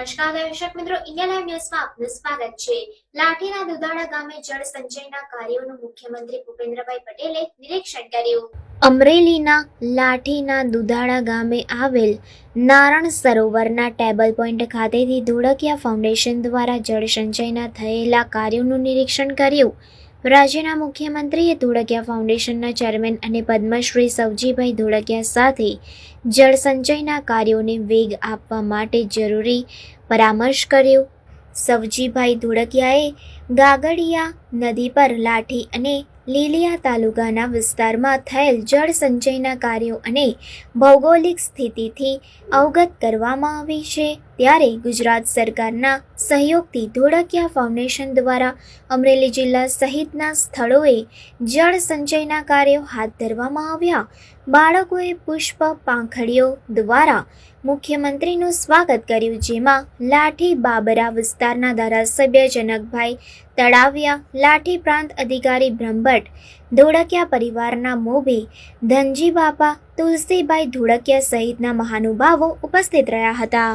નમસ્કાર, દર્શક મિત્રો. ઇન્ડિયા લાઈવ ન્યૂઝમાં આપનું સ્વાગત છે. લાઠીના દુધાળા ગામે જળ સંચયના કાર્યોનું મુખ્યમંત્રી ભૂપેન્દ્રભાઈ પટેલે નિરીક્ષણ કર્યું. અમરેલીના લાઠીના દુધાળા ગામે આવેલ નારણ સરોવરના ટેબલ પોઈન્ટ ખાતેથી ધોળકિયા ફાઉન્ડેશન દ્વારા જળ સંચયના થયેલા કાર્યોનું નિરીક્ષણ કર્યું. રાજ્યના મુખ્યમંત્રીએ ધોળકિયા ફાઉન્ડેશનના ચેરમેન અને પદ્મશ્રી સવજીભાઈ ધોળકિયા સાથે જળ સંચયના કાર્યોને વેગ આપવા માટે જરૂરી પરામર્શ કર્યો. સવજીભાઈ ધોળકિયાએ ગાગડિયા નદી પર લાઠી અને લીલિયા તાલુકાના વિસ્તારમાં થયેલ જળ સંચયના કાર્યો અને ભૌગોલિક સ્થિતિથી અવગત કરવામાં આવી છે. ત્યારે ગુજરાત સરકારના સહયોગથી ધોળકિયા ફાઉન્ડેશન દ્વારા અમરેલી જિલ્લા સહિતના સ્થળોએ જળ સંચયના કાર્યો હાથ ધરવામાં આવ્યા. બાળકોએ પુષ્પ પાંખડીઓ દ્વારા મુખ્યમંત્રીનું સ્વાગત કર્યું, જેમાં લાઠી બાબરા વિસ્તારના ધારાસભ્ય જનકભાઈ તળાવિયા, લાઠી પ્રાંત અધિકારી બ્રહ્મભટ્ટ, ધોળકિયા પરિવારના મોભી, ધનજી બાપા તુલસીભાઈ ધોળકિયા સહિતના મહાનુભાવો ઉપસ્થિત રહ્યા હતા.